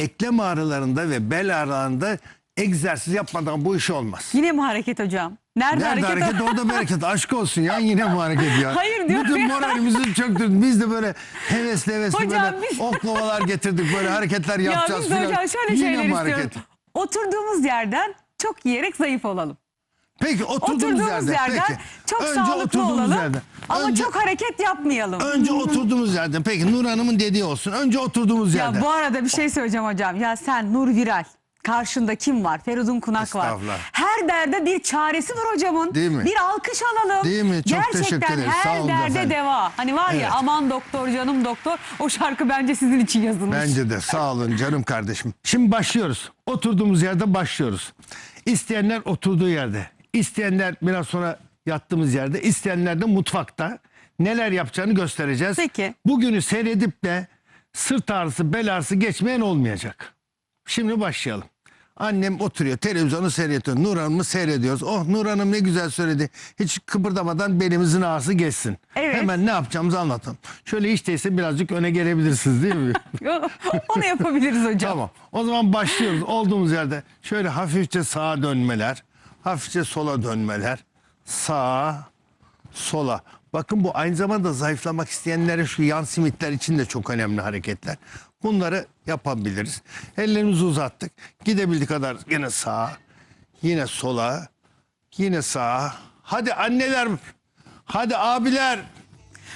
eklem ağrılarında ve bel ağrılarında egzersiz yapmadan bu iş olmaz. Yine mi hareket hocam? Nerede, Nerede hareket? hareket, orada bir hareket. Aşk olsun ya yine mi hareket ya? Hayır diyorum Bütün ya. moralimizi çöktürdün. Biz de böyle hevesli hevesli Hocam böyle biz- oklavalar getirdik. Böyle hareketler ya yapacağız biz de hocam şöyle Yine şeyler hareket? Oturduğumuz yerden çok yiyerek zayıf olalım. Peki oturduğumuz, Oturduğumuz yerde. yerden Peki. çok Önce sağlıklı olalım. yerden. Ama Önce- çok hareket yapmayalım. Önce oturduğumuz yerden. Peki Nur Hanım'ın dediği olsun. Önce oturduğumuz Ya yerden. bu arada bir şey söyleyeceğim hocam. Ya sen Nur Viral. Karşında kim var? Feridun Kunak var. Her derde bir çaresi var hocamın. Değil mi? Bir alkış alalım. Değil mi? Çok Gerçekten teşekkür ederiz. her Sağ olun derde efendim. deva. Hani var Evet. ya aman doktor canım doktor. O şarkı bence sizin için yazılmış. Bence de sağ olun canım kardeşim. Şimdi başlıyoruz. Oturduğumuz yerde başlıyoruz. İsteyenler oturduğu yerde. İsteyenler biraz sonra yattığımız yerde. İsteyenler de mutfakta. Neler yapacağını göstereceğiz. Peki. Bugünü seyredip de sırt ağrısı, bel ağrısı geçmeyen olmayacak. Şimdi başlayalım. Annem oturuyor, televizyonu seyrediyor. Nur Hanım'ı seyrediyoruz. Oh Nur Hanım ne güzel söyledi. Hiç kıpırdamadan belimizin ağrısı geçsin. Evet. Hemen ne yapacağımızı anlatalım. Şöyle hiç değilse birazcık öne gelebilirsiniz değil mi? Onu yapabiliriz hocam. Tamam. O zaman başlıyoruz. Olduğumuz yerde şöyle hafifçe sağa dönmeler, hafifçe sola dönmeler. Sağa, sola. Bakın bu aynı zamanda zayıflamak isteyenlere şu yan simitler için de çok önemli hareketler. Bunları yapabiliriz. Ellerimizi uzattık. Gidebildiği kadar yine sağa, yine sola, yine sağa. Hadi anneler, hadi abiler.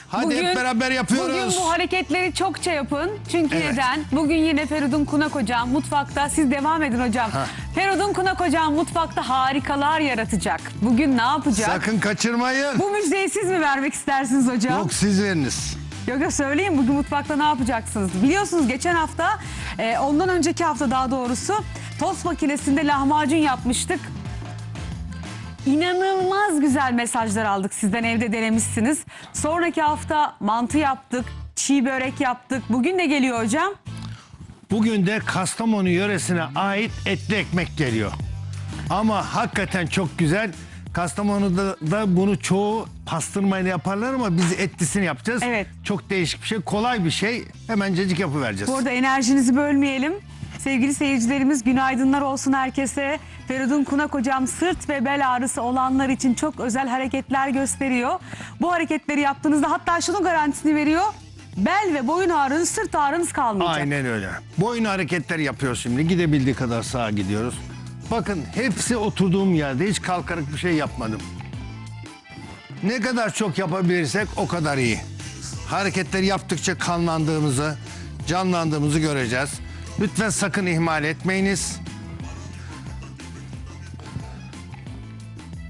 Hadi hep beraber yapıyoruz. Bugün bu hareketleri çokça yapın. Çünkü Evet. neden? Bugün yine Feridun Kunak hocam mutfakta. Siz devam edin hocam. Feridun Kunak hocam mutfakta harikalar yaratacak. Bugün ne yapacak? Sakın kaçırmayın. Bu müjdeyi siz mi vermek istersiniz hocam? Yok siz veriniz. Yok yok söyleyin bugün mutfakta ne yapacaksınız? Biliyorsunuz geçen hafta e, ondan önceki hafta daha doğrusu tost makinesinde lahmacun yapmıştık. İnanılmaz güzel mesajlar aldık sizden evde denemişsiniz. Sonraki hafta mantı yaptık, çiğ börek yaptık. Bugün de geliyor hocam. Bugün de Kastamonu yöresine ait etli ekmek geliyor. Ama hakikaten çok güzel. Kastamonu'da da bunu çoğu pastırmayla yaparlar ama biz etlisini yapacağız. Evet. Çok değişik bir şey, kolay bir şey. Hemencecik yapıvereceğiz. Bu arada enerjinizi bölmeyelim. Sevgili seyircilerimiz günaydınlar olsun herkese. Feridun Kunak hocam sırt ve bel ağrısı olanlar için çok özel hareketler gösteriyor. Bu hareketleri yaptığınızda hatta şunun garantisini veriyor. Bel ve boyun ağrınız, sırt ağrınız kalmayacak. Aynen öyle. Boyun hareketleri yapıyoruz şimdi. Gidebildiği kadar sağa gidiyoruz. Bakın hepsi oturduğum yerde. Hiç kalkarak bir şey yapmadım. Ne kadar çok yapabilirsek o kadar iyi. Hareketleri yaptıkça kanlandığımızı, canlandığımızı göreceğiz. Lütfen sakın ihmal etmeyiniz.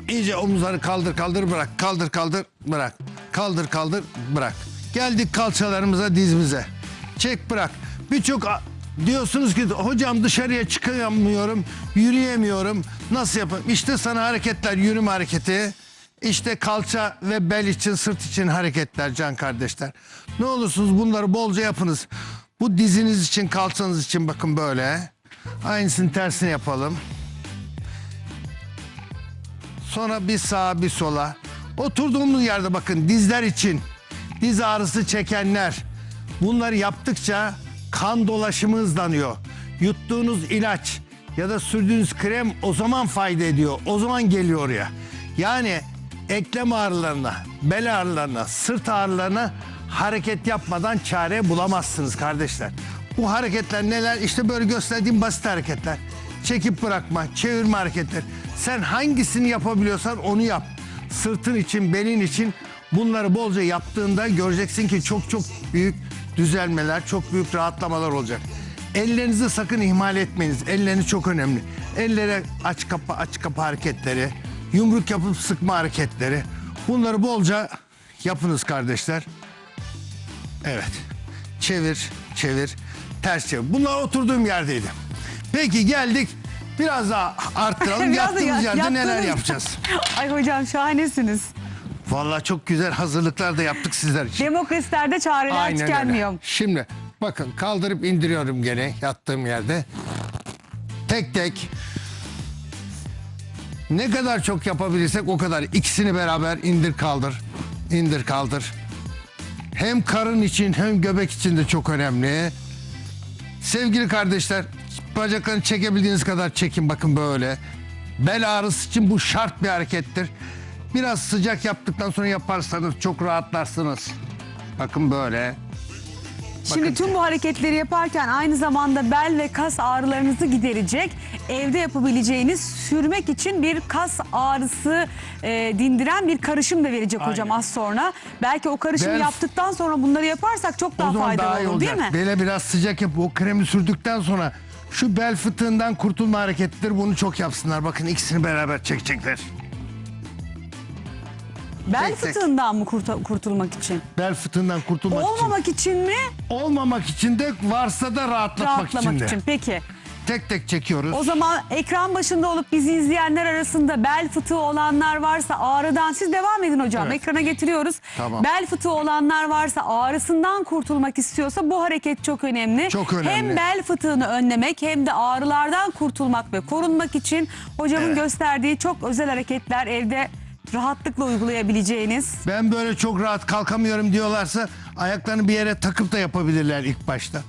İyice omuzları kaldır kaldır bırak. Kaldır kaldır bırak. Kaldır kaldır bırak. Geldik kalçalarımıza dizimize. Çek bırak. Birçok diyorsunuz ki hocam dışarıya çıkamıyorum, yürüyemiyorum. Nasıl yapayım? İşte sana hareketler, yürüme hareketi. İşte kalça ve bel için, sırt için hareketler can kardeşler. Ne olursunuz bunları bolca yapınız. Bu diziniz için, kalçanız için bakın böyle. Aynısını tersine yapalım. Sonra bir sağa bir sola. Oturduğumuz yerde bakın dizler için. Diz ağrısı çekenler. Bunları yaptıkça kan dolaşımı hızlanıyor. Yuttuğunuz ilaç ya da sürdüğünüz krem o zaman fayda ediyor. O zaman geliyor oraya. Yani eklem ağrılarına, bel ağrılarına, sırt ağrılarına hareket yapmadan çare bulamazsınız kardeşler. Bu hareketler neler? İşte böyle gösterdiğim basit hareketler. Çekip bırakma, çevirme hareketler. Sen hangisini yapabiliyorsan onu yap. Sırtın için, belin için bunları bolca yaptığında göreceksin ki çok çok büyük düzelmeler, çok büyük rahatlamalar olacak. Ellerinizi sakın ihmal etmeyiniz. Elleriniz çok önemli. Ellere aç kapa aç kapa hareketleri, yumruk yapıp sıkma hareketleri. Bunları bolca yapınız kardeşler. Evet. Çevir, çevir, ters çevir. Bunlar oturduğum yerdeydi. Peki geldik. Biraz daha arttıralım. Biraz Yattığımız ya- yerde neler yapacağız? Ay hocam şahanesiniz. Vallahi çok güzel hazırlıklar da yaptık sizler için. Demokrasilerde çareler öyle. tükenmiyor. Şimdi bakın kaldırıp indiriyorum gene yattığım yerde. Tek tek ne kadar çok yapabilirsek o kadar. İkisini beraber indir kaldır. indir kaldır. Hem karın için hem göbek için de çok önemli. Sevgili kardeşler bacaklarını çekebildiğiniz kadar çekin bakın böyle. Bel ağrısı için bu şart bir harekettir. Biraz sıcak yaptıktan sonra yaparsanız çok rahatlarsınız. Bakın böyle. Şimdi Bakın. tüm bu hareketleri yaparken aynı zamanda bel ve kas ağrılarınızı giderecek, evde yapabileceğiniz sürmek için bir kas ağrısı e, dindiren bir karışım da verecek hocam Aynen. az sonra. Belki o karışımı Bel- yaptıktan sonra bunları yaparsak çok daha faydalı daha olur değil mi? Bele biraz sıcak yapıp o kremi sürdükten sonra şu bel fıtığından kurtulma hareketleri bunu çok yapsınlar. Bakın ikisini beraber çekecekler. Bel tek tek. fıtığından mı kurta- kurtulmak için? Bel fıtığından kurtulmak için. Olmamak için mi? Olmamak için de varsa da rahatlatmak Rahatlamak için de. için. Peki. Tek tek çekiyoruz. O zaman ekran başında olup bizi izleyenler arasında bel fıtığı olanlar varsa ağrıdan siz devam edin hocam. Evet. Ekrana getiriyoruz. Tamam. Bel fıtığı olanlar varsa ağrısından kurtulmak istiyorsa bu hareket çok önemli. Çok önemli. Hem bel fıtığını önlemek hem de ağrılardan kurtulmak ve korunmak için hocamın gösterdiği çok özel hareketler evde rahatlıkla uygulayabileceğiniz. Ben böyle çok rahat kalkamıyorum diyorlarsa ayaklarını bir yere takıp da yapabilirler ilk başta.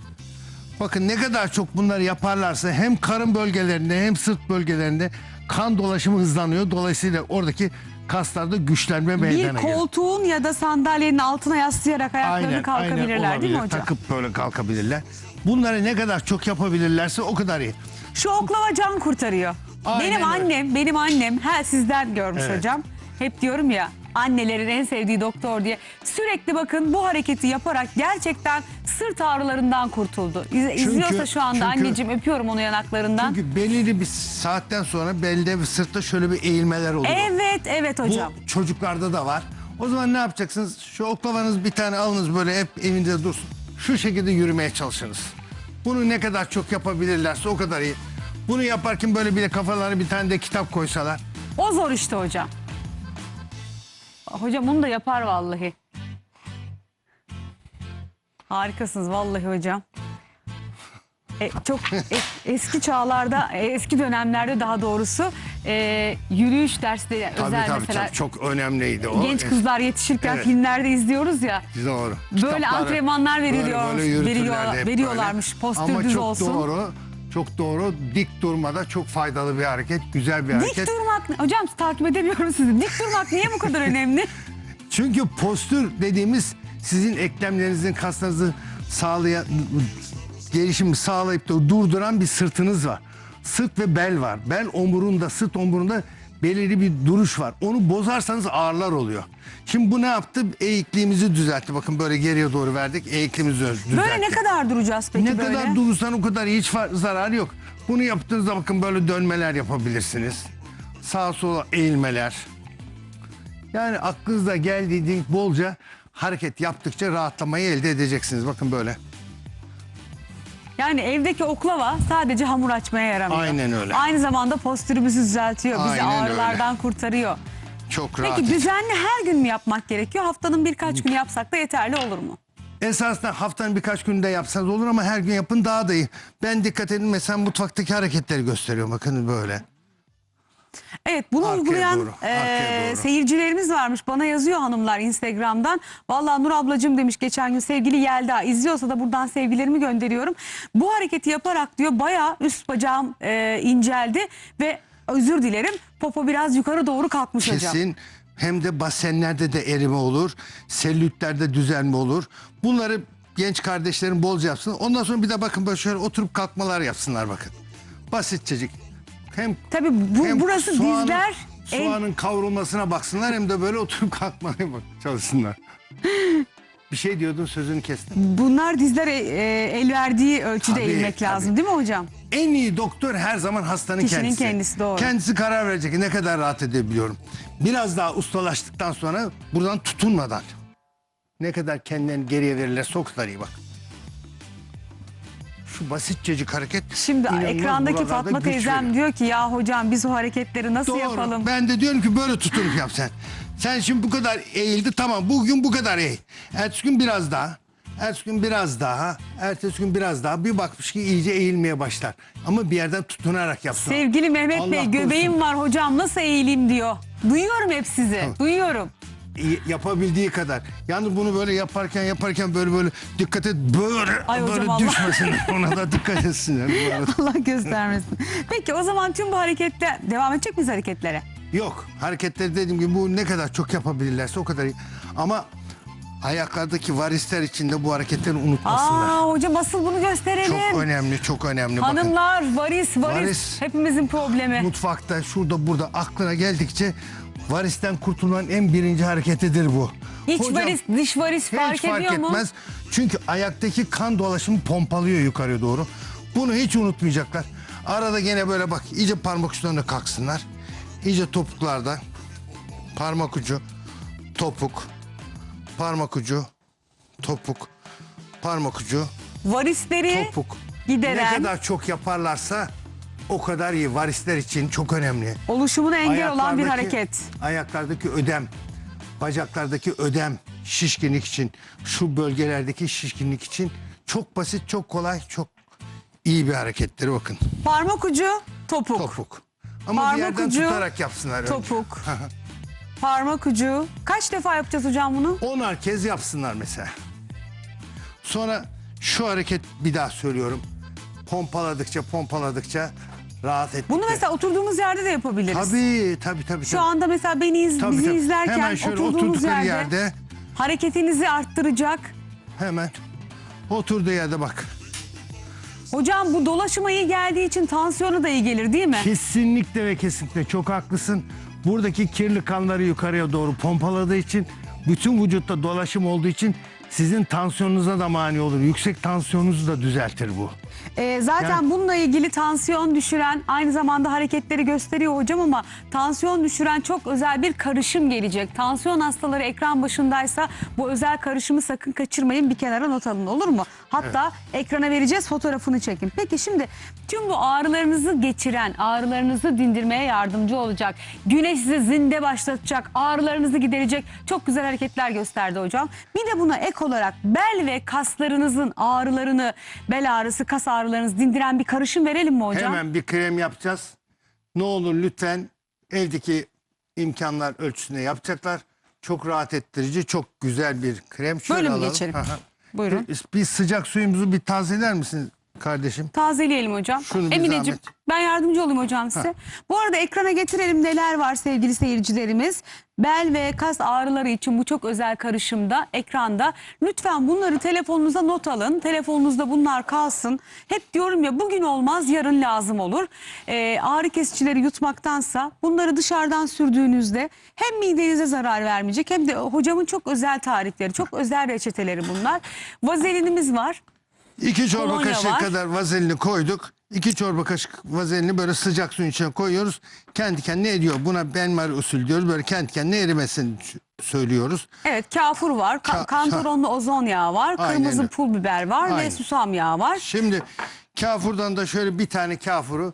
Bakın ne kadar çok bunları yaparlarsa hem karın bölgelerinde hem sırt bölgelerinde kan dolaşımı hızlanıyor. Dolayısıyla oradaki kaslarda güçlenme Bir meydana geliyor. koltuğun ya da sandalyenin altına yaslayarak ayaklarını kalkabilirler değil mi olabilir. hocam? Takıp böyle kalkabilirler. Bunları ne kadar çok yapabilirlerse o kadar iyi. Şu oklava can kurtarıyor. Aynen benim öyle. annem, benim annem her sizden görmüş Evet. hocam. Hep diyorum ya annelerin en sevdiği doktor diye. Sürekli bakın bu hareketi yaparak gerçekten sırt ağrılarından kurtuldu. İz- İzliyorsa şu anda çünkü- anneciğim öpüyorum onu yanaklarından. Çünkü belirli bir saatten sonra belde ve sırtta şöyle bir eğilmeler oluyor. Evet, evet hocam. Bu çocuklarda da var. O zaman ne yapacaksınız? Şu oklavanız bir tane alınız böyle hep evinizde dursun. Şu şekilde yürümeye çalışınız. Bunu ne kadar çok yapabilirlerse o kadar iyi. Bunu yaparken böyle bir de kafalarına bir tane de kitap koysalar. O zor işte hocam. Hocam bunu da yapar vallahi. Harikasınız vallahi hocam. E, çok e- eski çağlarda, e, eski dönemlerde daha doğrusu e, yürüyüş dersleri Tabii özel tabii, mesela tabii çok önemliydi o. genç kızlar yetişirken Evet. filmlerde izliyoruz ya. Doğru. Böyle Kitapları antrenmanlar veriliyor- böyle veriyor- veriyorlarmış, postür Ama düz çok olsun. doğru. Çok doğru. Dik durmada çok faydalı bir hareket. Güzel bir hareket. Dik durmak, hocam takip edemiyorum sizi. Dik durmak niye bu kadar önemli? Çünkü postür dediğimiz sizin eklemlerinizin kaslarınızı sağlayan gelişimi sağlayıp da durduran bir sırtınız var. Sırt ve bel var. Bel omurunda, sırt omurunda belirli bir duruş var. Onu bozarsanız ağrılar oluyor. Şimdi bu ne yaptı? Eğikliğimizi düzeltti. Bakın böyle geriye doğru verdik. Eğikliğimizi düzeltti. Böyle ne kadar duracağız peki Ne böyle? kadar durursan o kadar hiç zararı yok. Bunu yaptığınızda bakın böyle dönmeler yapabilirsiniz. Sağa sola eğilmeler. Yani aklınıza geldiği bolca hareket yaptıkça rahatlamayı elde edeceksiniz. Bakın böyle. Yani evdeki oklava sadece hamur açmaya yaramıyor. Aynen öyle. Aynı zamanda postürümüzü düzeltiyor. Bizi Aynen öyle. ağrılardan kurtarıyor. Çok rahat. Peki düzenli her gün mü yapmak gerekiyor? Haftanın birkaç günü yapsak da yeterli olur mu? Esasında haftanın birkaç günde yapsanız olur ama her gün yapın daha da iyi. Ben dikkat edin mesela mutfaktaki hareketleri gösteriyorum. Bakın böyle. Evet bunu Arkaya uygulayan doğru, e, doğru. seyircilerimiz varmış. Bana yazıyor hanımlar Instagram'dan. Vallahi Nur ablacığım demiş geçen gün sevgili Yelda izliyorsa da buradan sevgilerimi gönderiyorum. Bu hareketi yaparak diyor bayağı üst bacağım e, inceldi ve özür dilerim popo biraz yukarı doğru kalkmış hocam. Kesin hem de basenlerde de erime olur. Selülitlerde düzelme olur. Bunları genç kardeşlerim bolca yapsın. Ondan sonra bir de bakın böyle şöyle oturup kalkmalar yapsınlar bakın. Basitçecik. Hem Tabii bu, hem burası soğanın- dizler. el- Soğanın kavrulmasına baksınlar hem de böyle oturup kalkmaya bak çalışsınlar. bir şey diyordun sözünü kestim. Bunlar dizler e, e, el verdiği ölçüde Tabii, eğilmek tabii. lazım değil mi hocam? En iyi doktor her zaman hastanın Kişinin kendisi. kendisi, doğru. Kendisi karar verecek ne kadar rahat edebiliyorum. Biraz daha ustalaştıktan sonra buradan tutunmadan ne kadar kendilerini geriye verirlerse o kadar iyi bak. Şu basitçecik hareket. Şimdi ekrandaki Fatma teyzem veriyor. diyor ki ya hocam biz o hareketleri nasıl Doğru. yapalım? Ben de diyorum ki böyle tutunup yap sen. Sen şimdi bu kadar eğildi tamam bugün bu kadar eğ. Ertesi gün biraz daha. Ertesi gün biraz daha. Ertesi gün biraz daha. Bir bakmış ki iyice eğilmeye başlar. Ama bir yerden tutunarak yapsın. Sevgili Mehmet Allah Bey göbeğim var hocam nasıl eğileyim diyor. Duyuyorum hep sizi. Duyuyorum. Yapabildiği kadar. Yalnız bunu böyle yaparken yaparken böyle böyle dikkat et böyle Ay hocam böyle Allah. düşmesin. Ona da dikkat bu arada. Allah göstermesin. Peki o zaman tüm bu harekette devam edecek miyiz hareketlere? Yok hareketleri dediğim gibi bu ne kadar çok yapabilirlerse o kadar iyi. Ama ayaklardaki varisler için de bu hareketleri unutmasınlar. Aa hocam asıl bunu gösterelim. çok önemli, çok önemli. Bakın Hanımlar varis, varis Varis. hepimizin problemi. mutfakta şurada burada aklına geldikçe varisten kurtulan en birinci hareketidir bu. İç Hocam, varis, dış varis hiç fark fark ediyor mu? etmez. Çünkü ayaktaki kan dolaşımı pompalıyor yukarıya doğru. Bunu hiç unutmayacaklar. Arada gene böyle bak iyice parmak uçlarına kalksınlar. İyice topuklarda parmak ucu, topuk, parmak ucu, topuk, parmak ucu, Varisleri topuk. gideren, Ne kadar çok yaparlarsa o kadar iyi. Varisler için çok önemli. oluşumuna engel olan bir Ayaklardaki- hareket. Ayaklardaki ödem, bacaklardaki ödem, şişkinlik için, şu bölgelerdeki şişkinlik için çok basit, çok kolay, çok iyi bir hareketleri bakın. Parmak ucu, topuk. Topuk. Ama Parmak yerden ucu, tutarak yapsınlar önce. Topuk. Parmak ucu. Kaç defa yapacağız hocam bunu? Onar kez yapsınlar mesela. Sonra şu hareket bir daha söylüyorum. Pompaladıkça pompaladıkça rahat ettikçe. Bunu mesela oturduğumuz yerde de yapabiliriz. Tabii tabii tabii. Şu anda mesela beni iz, Tabii, bizi tabii. izlerken Hemen şöyle oturduğumuz yerde, yerde hareketinizi arttıracak. hemen oturduğu yerde bak. Hocam bu dolaşıma iyi geldiği için tansiyonu da iyi gelir değil mi? Kesinlikle ve kesinlikle çok haklısın. Buradaki kirli kanları yukarıya doğru pompaladığı için bütün vücutta dolaşım olduğu için sizin tansiyonunuza da mani olur. Yüksek tansiyonunuzu da düzeltir bu. Ee, zaten Yani- bununla ilgili tansiyon düşüren aynı zamanda hareketleri gösteriyor hocam ama tansiyon düşüren çok özel bir karışım gelecek. Tansiyon hastaları ekran başındaysa bu özel karışımı sakın kaçırmayın bir kenara not alın olur mu? Hatta ekrana vereceğiz fotoğrafını çekin. Peki şimdi tüm bu ağrılarınızı geçiren, ağrılarınızı dindirmeye yardımcı olacak. Güneş size zinde başlatacak, ağrılarınızı giderecek çok güzel hareketler gösterdi hocam. Bir de buna ek olarak bel ve kaslarınızın ağrılarını, bel ağrısı, kas ağrılarınızı dindiren bir karışım verelim mi hocam? Hemen bir krem yapacağız. Ne olur lütfen evdeki imkanlar ölçüsünde yapacaklar. Çok rahat ettirici, çok güzel bir krem. Şöyle Böyle mi alalım. geçelim? Aha. Buyurun. Bir, bir sıcak suyumuzu bir tazeler misin kardeşim? Tazeleyelim hocam. Şunu bir Emineciğim zahmet. ben yardımcı olayım hocam size. Bu arada ekrana getirelim neler var sevgili seyircilerimiz. Bel ve kas ağrıları için bu çok özel karışımda ekranda. Lütfen bunları telefonunuza not alın. Telefonunuzda bunlar kalsın. Hep diyorum ya bugün olmaz yarın lazım olur. Ee, ağrı kesicileri yutmaktansa bunları dışarıdan sürdüğünüzde hem midenize zarar vermeyecek hem de hocamın çok özel tarifleri, çok özel reçeteleri bunlar. Vazelinimiz var. İki çorba Kolonya kaşığı var. kadar vazelini koyduk. İki çorba kaşık vazelini böyle sıcak suyun içine koyuyoruz. Kendi kendine eriyor. Buna benmari usul diyoruz. Böyle kendi kendine erimesini ç- söylüyoruz. Evet kafur var, ka- Ka- kantaronlu ozon yağı var, Aynen kırmızı pul biber var ve Aynen. susam yağı var. Şimdi kafurdan da şöyle bir tane kafuru.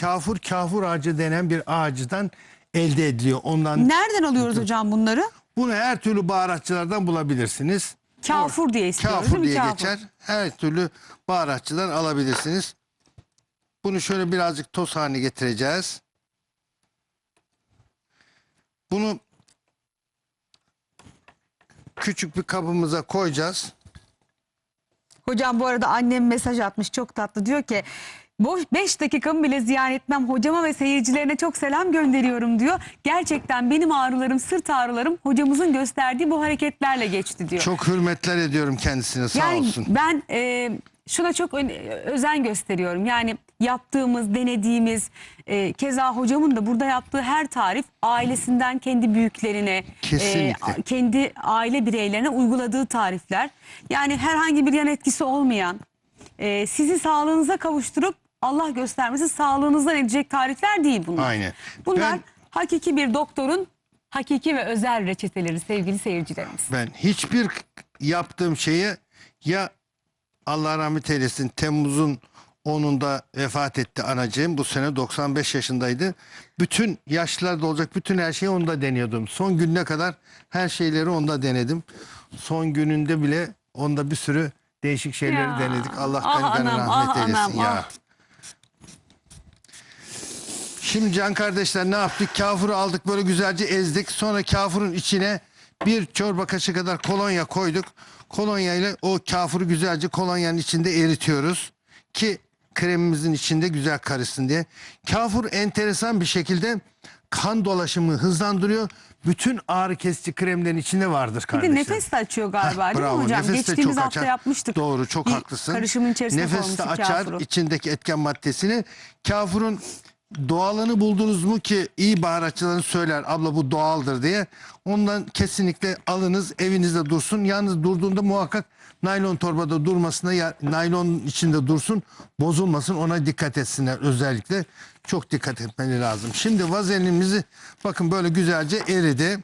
Kafur kafur ağacı denen bir ağacından elde ediliyor. Ondan Nereden alıyoruz hocam bunları? bunu her türlü baharatçılardan bulabilirsiniz. Kafur diye istiyoruz Kafur değil mi? diye geçer. Her türlü baharatçıdan alabilirsiniz. Bunu şöyle birazcık toz haline getireceğiz. Bunu küçük bir kabımıza koyacağız. Hocam bu arada annem mesaj atmış çok tatlı diyor ki boş 5 dakikamı bile ziyan etmem hocama ve seyircilerine çok selam gönderiyorum diyor. Gerçekten benim ağrılarım sırt ağrılarım hocamızın gösterdiği bu hareketlerle geçti diyor. Çok hürmetler ediyorum kendisine sağ yani olsun. ben e, şuna çok özen gösteriyorum. Yani yaptığımız, denediğimiz, e, keza hocamın da burada yaptığı her tarif ailesinden kendi büyüklerine, Kesinlikle. e, kendi aile bireylerine uyguladığı tarifler. Yani herhangi bir yan etkisi olmayan, e, sizi sağlığınıza kavuşturup Allah göstermesi sağlığınızdan edecek tarifler değil bunlar. Aynen. Bunlar Ben- hakiki bir doktorun hakiki ve özel reçeteleri sevgili seyircilerimiz. Ben hiçbir yaptığım şeyi ya Allah rahmet eylesin Temmuz'un 10'unda vefat etti anacığım. Bu sene 95 yaşındaydı. Bütün yaşlarda olacak bütün her şeyi onda deniyordum. Son gününe kadar her şeyleri onda denedim. Son gününde bile onda bir sürü değişik şeyleri Ya. denedik. Allah Ah gani anam, rahmet ah eylesin anam, ya. ah. Şimdi can kardeşler ne yaptık? Kafuru aldık böyle güzelce ezdik. Sonra kafurun içine Bir çorba kaşığı kadar kolonya koyduk. Kolonya ile o kafuru güzelce kolonyanın içinde eritiyoruz. Ki kremimizin içinde güzel karışsın diye. Kafur enteresan bir şekilde kan dolaşımı hızlandırıyor. Bütün ağrı kesici kremlerin içinde vardır Bir kardeşim. de nefes de açıyor galiba Heh, değil mi bravo. hocam? Nefes Geçtiğimiz çok hafta açar. yapmıştık. Doğru çok Bir haklısın. Karışımın içerisine Nefes de açar kafuru. içindeki etken maddesini. Kafurun doğalını buldunuz mu ki iyi baharatçıların söyler abla bu doğaldır diye. Ondan kesinlikle alınız evinizde dursun. Yalnız durduğunda muhakkak naylon torbada durmasına ya, naylon içinde dursun bozulmasın ona dikkat etsinler özellikle. Çok dikkat etmeli lazım. Şimdi vazelinimizi bakın böyle güzelce eridi.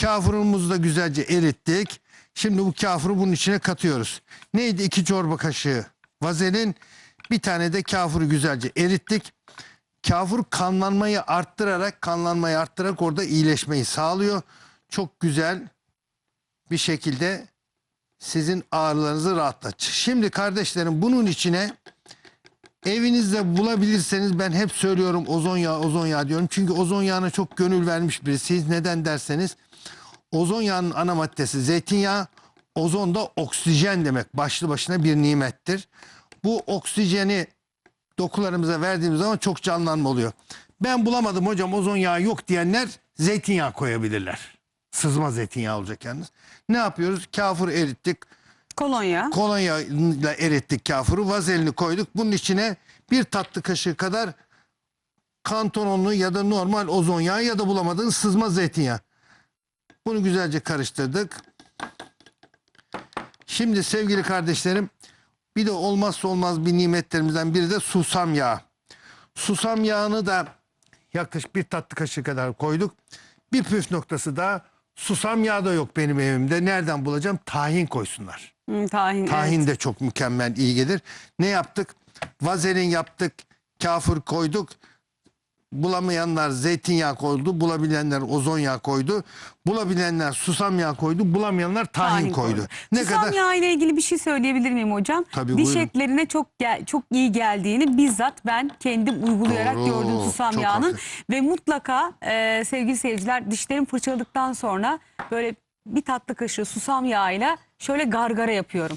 Kafurumuzu da güzelce erittik. Şimdi bu kafuru bunun içine katıyoruz. Neydi? İki çorba kaşığı vazelin. Bir tane de kafuru güzelce erittik. Kafur kanlanmayı arttırarak, kanlanmayı arttırarak orada iyileşmeyi sağlıyor. Çok güzel bir şekilde sizin ağrılarınızı rahatlatır. Şimdi kardeşlerim bunun içine evinizde bulabilirseniz ben hep söylüyorum ozon yağı, ozon yağı diyorum. Çünkü ozon yağına çok gönül vermiş birisiyiz. Neden derseniz ozon yağının ana maddesi zeytinyağı, ozon da oksijen demek. Başlı başına bir nimettir. Bu oksijeni dokularımıza verdiğimiz zaman çok canlanma oluyor. Ben bulamadım hocam ozon yağı yok diyenler zeytinyağı koyabilirler. Sızma zeytinyağı olacak yalnız. Ne yapıyoruz? Kafur erittik. Kolonya. Kolonya ile erittik kafuru. Vazelini koyduk. Bunun içine bir tatlı kaşığı kadar kantononlu ya da normal ozon yağı ya da bulamadığınız sızma zeytinyağı. Bunu güzelce karıştırdık. Şimdi sevgili kardeşlerim bir de olmazsa olmaz bir nimetlerimizden biri de susam yağı. Susam yağını da yaklaşık bir tatlı kaşığı kadar koyduk. Bir püf noktası da susam yağı da yok benim evimde. Nereden bulacağım? Tahin koysunlar. Hı, tahin. Tahin evet. de çok mükemmel iyi gelir. Ne yaptık? Vazelin yaptık. Kafur koyduk. Bulamayanlar zeytinyağı koydu. Bulabilenler ozon yağı koydu. Bulabilenler susam yağı koydu. Bulamayanlar tahin, koydu. Ne Susam kadar? yağı ile ilgili bir şey söyleyebilir miyim hocam? Tabii, Diş buyurun. etlerine çok gel- çok iyi geldiğini bizzat ben kendim uygulayarak Doğru, gördüm susam çok yağının. Ve mutlaka e, sevgili seyirciler dişlerimi fırçaladıktan sonra böyle bir tatlı kaşığı susam yağıyla şöyle gargara yapıyorum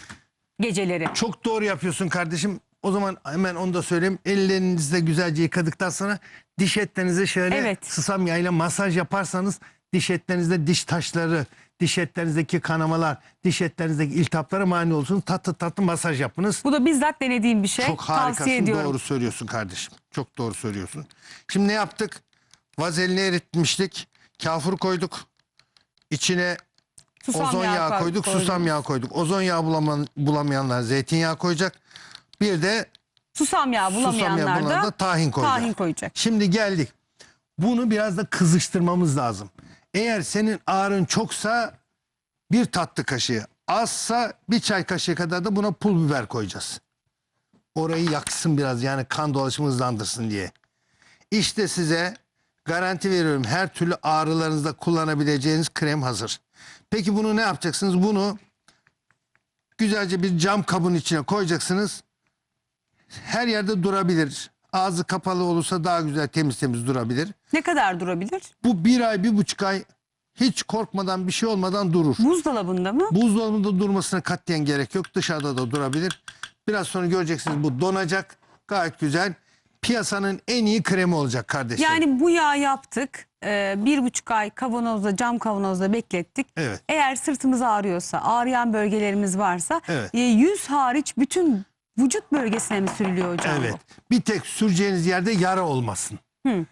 geceleri. Çok doğru yapıyorsun kardeşim. O zaman hemen onu da söyleyeyim. Ellerinizle güzelce yıkadıktan sonra diş etlerinize şöyle Evet. susam yağıyla masaj yaparsanız diş etlerinizde diş taşları, diş etlerinizdeki kanamalar, diş etlerinizdeki iltihaplara mani olsun. Tatlı tatlı masaj yapınız. Bu da bizzat denediğim bir şey. Çok Tavsiye harikasın. ediyorum. Doğru söylüyorsun kardeşim. Çok doğru söylüyorsun. Şimdi ne yaptık? Vazelini eritmiştik. Kafur koyduk. İçine Susam ozon yağı, koy- koyduk, susam yağı koyduk. Ozon yağı bulama- bulamayanlar zeytinyağı koyacak. Bir de Susam yağı susam yağı bulamayanlar bulamayanlar da da tahin koyacak. tahin koyacak. Şimdi geldik. Bunu biraz da kızıştırmamız lazım. Eğer senin ağrın çoksa bir tatlı kaşığı, azsa bir çay kaşığı kadar da buna pul biber koyacağız. Orayı yaksın biraz yani kan dolaşımı hızlandırsın diye. İşte size garanti veriyorum her türlü ağrılarınızda kullanabileceğiniz krem hazır. Peki bunu ne yapacaksınız? Bunu güzelce bir cam kabın içine koyacaksınız her yerde durabilir. Ağzı kapalı olursa daha güzel temiz temiz durabilir. Ne kadar durabilir? Bu bir ay bir buçuk ay hiç korkmadan bir şey olmadan durur. Buzdolabında mı? Buzdolabında durmasına katiyen gerek yok. Dışarıda da durabilir. Biraz sonra göreceksiniz bu donacak. Gayet güzel. Piyasanın en iyi kremi olacak kardeşler. Yani bu yağ yaptık. Ee, bir buçuk ay kavanozda cam kavanozda beklettik. Evet. Eğer sırtımız ağrıyorsa, ağrıyan bölgelerimiz varsa Evet. e, yüz hariç bütün vücut bölgesine mi sürülüyor hocam Evet. bu? Bir tek süreceğiniz yerde yara olmasın. Hı.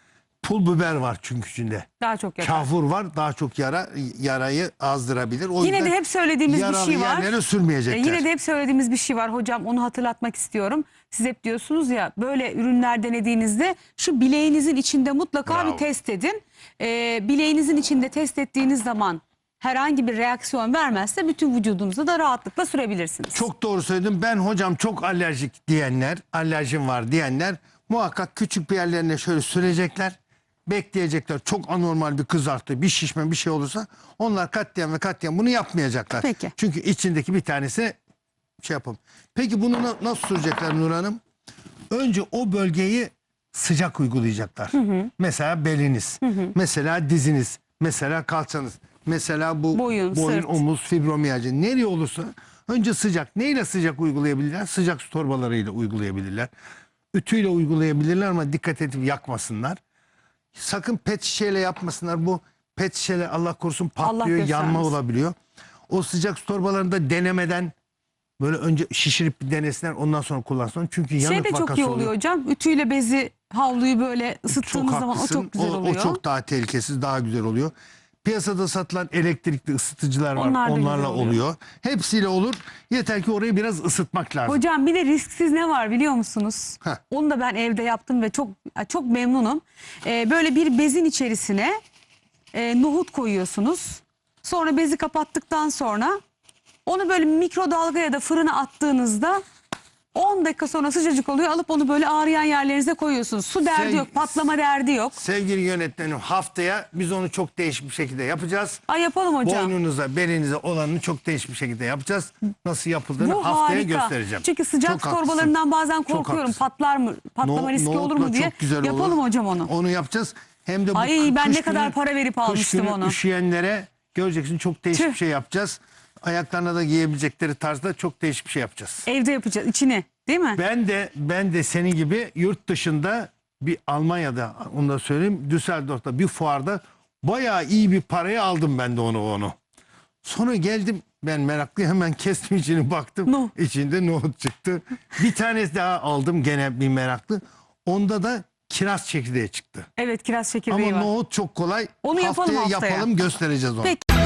Pul biber var çünkü içinde. Daha çok yakar. Kafur var daha çok yara yarayı azdırabilir. O Yine de yüzden hep söylediğimiz bir yaralı şey var. yerlere E, sürmeyecekler. yine de hep söylediğimiz bir şey var hocam onu hatırlatmak istiyorum. Siz hep diyorsunuz ya böyle ürünler denediğinizde şu bileğinizin içinde mutlaka Bravo. bir test edin. Ee, bileğinizin içinde test ettiğiniz zaman herhangi bir reaksiyon vermezse bütün vücudunuza da rahatlıkla sürebilirsiniz. Çok doğru söyledim. Ben hocam çok alerjik diyenler, alerjim var diyenler muhakkak küçük bir yerlerine şöyle sürecekler. Bekleyecekler. Çok anormal bir kızartı, bir şişme bir şey olursa onlar katliam ve katliam bunu yapmayacaklar. Peki. Çünkü içindeki bir tanesi şey yapalım. Peki bunu na- nasıl sürecekler Nur Hanım? Önce o bölgeyi sıcak uygulayacaklar. Mesela beliniz, mesela diziniz, mesela kalçanız, Mesela bu Boyun, sırt. omuz, fibromiyalji nereye olursa önce sıcak. Neyle sıcak uygulayabilirler? Sıcak su torbalarıyla uygulayabilirler. Ütüyle uygulayabilirler ama dikkat edip yakmasınlar. Sakın pet şişeyle yapmasınlar. Bu pet şişeyle Allah korusun patlıyor, yanma göstermesin. olabiliyor. O sıcak su torbalarında denemeden böyle önce şişirip bir denesinler ondan sonra kullansınlar. Çünkü yanık Şey de çok iyi oluyor hocam. Ütüyle bezi havluyu böyle ısıttığımız zaman o haklısın. çok güzel o, oluyor. O çok daha tehlikesiz, daha güzel oluyor. Piyasada satılan elektrikli ısıtıcılar var. Onlar da güzel Onlarla oluyor. oluyor. Hepsiyle olur. Yeter ki orayı biraz ısıtmak lazım. Hocam bir de risksiz ne var biliyor musunuz? Heh. Onu da ben evde yaptım ve çok çok memnunum. Ee, böyle bir bezin içerisine e, nohut koyuyorsunuz. Sonra bezi kapattıktan sonra onu böyle mikrodalga ya da fırına attığınızda 10 dakika sonra sıcacık oluyor. Alıp onu böyle ağrıyan yerlerinize koyuyorsunuz. Su derdi Sev- yok, patlama derdi yok. Sevgili yönetmenim haftaya biz onu çok değişik bir şekilde yapacağız. Ay yapalım hocam. Boynunuza, belinize olanını çok değişik bir şekilde yapacağız. Nasıl yapıldığını Bu haftaya harika. göstereceğim. Çünkü sıcak Çok haklısın. torbalarından bazen Çok korkuyorum. haklısın. Patlar mı? Patlama No- riski olur nohutla mu diye. çok güzel Yapalım olur. hocam onu. Onu yapacağız. Hem de bu Ay, kı- ben kış ne kadar para verip kış almıştım günü onu. Üşüyenlere göreceksin çok değişik Tüh. bir şey yapacağız. Ayaklarına da giyebilecekleri tarzda çok değişik bir şey yapacağız. Evde yapacağız içini değil mi? Ben de ben de senin gibi yurt dışında bir Almanya'da onu da söyleyeyim Düsseldorf'ta bir fuarda bayağı iyi bir paraya aldım ben de onu onu. Sonra geldim ben meraklı hemen kestim içini baktım. No. İçinde nohut çıktı. Bir tanesi daha aldım gene bir meraklı. Onda da kiraz çekirdeği çıktı. Evet kiraz çekirdeği Ama var. nohut çok kolay. Onu yapalım haftaya, haftaya. yapalım göstereceğiz onu. Peki.